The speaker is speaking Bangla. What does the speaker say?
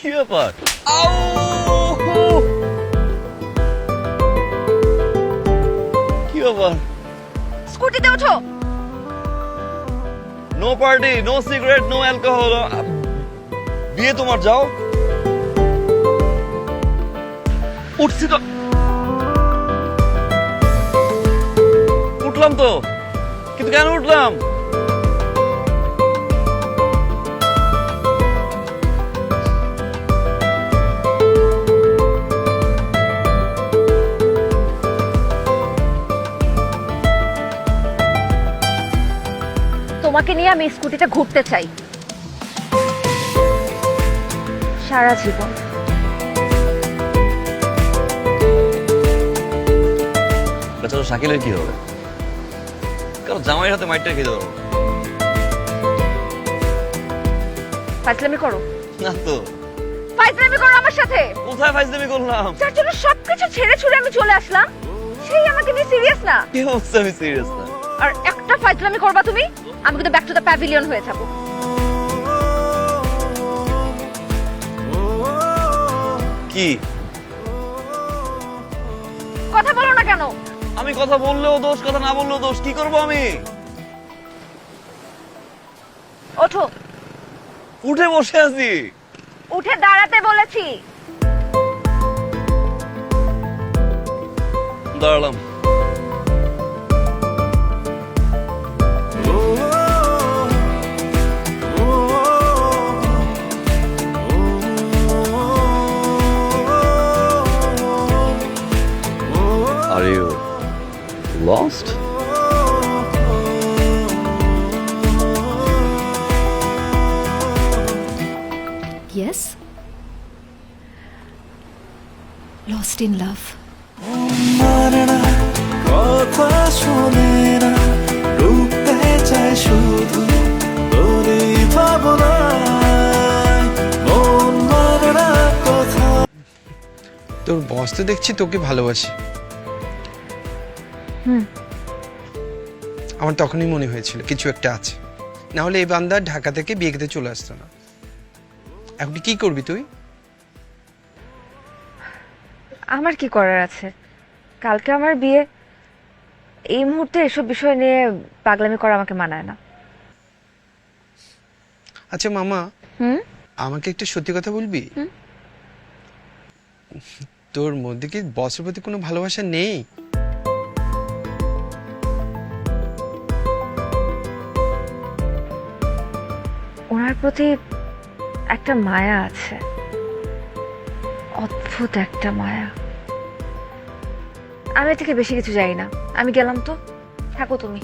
কি ব্যাপার! কি ব্যাপার স্কুটিতে ওঠো! No party no cigarette no alcohol বিয়ে তোমার যাও। উঠছি তো। উঠলাম তো। কিন্তু কেন উঠলাম? তোমাকে নিয়ে আমি স্কুটিতে ঘুরতে চাই। সারা জীবন। বেচারা শাকিলের কি হবে? কারণ জামাইয়ের হাতে মাইটটা খেতে পারব ফাইজলামি করো। না তো। ফাইজলামি করো আমার সাথে। কোথায় ফাইজলামি করলাম? যার জন্য সবকিছু ছেড়ে ছুড়ে আমি চলে আসলাম সেই আমাকে নিয়ে সিরিয়াস না। কি হচ্ছে আমি সিরিয়াস না। আর একটা ফাইজলামি করবা তুমি আমি কিন্তু ব্যাক টু দ্য প্যাভিলিয়ন হয়ে যাব কি? কথা বলো না কেন? আমি কথা বললেও দোষ কথা না বললেও দোষ কি করব আমি? ওঠো। উঠে বসে আছি। উঠে দাঁড়াতে বলেছি। দাঁড়ালাম। Lost? Yes? Lost in love. তোর বস তো দেখছি তোকে ভালোবাসে আমার তখনই মনে হয়েছিল কিছু একটা আছে। না হলে এই বান্দা ঢাকা থেকে বিয়ে খেতে চলে আসতো না। এখন কি করবি তুই? আমার কি করার আছে? কালকে আমার বিয়ে এই মুহূর্তে এসব বিষয় নিয়ে পাগলামি করা আমাকে মানায় না। আচ্ছা মামা। হুম? আমাকে একটু সত্যি কথা বলবি? তোর মধ্যে কি বসের প্রতি কোনো ভালোবাসা নেই? ওনার প্রতি একটা মায়া আছে। অদ্ভুত একটা মায়া। আমি থেকে বেশি কিছু যাই না। আমি গেলাম তো। থাকো তুমি।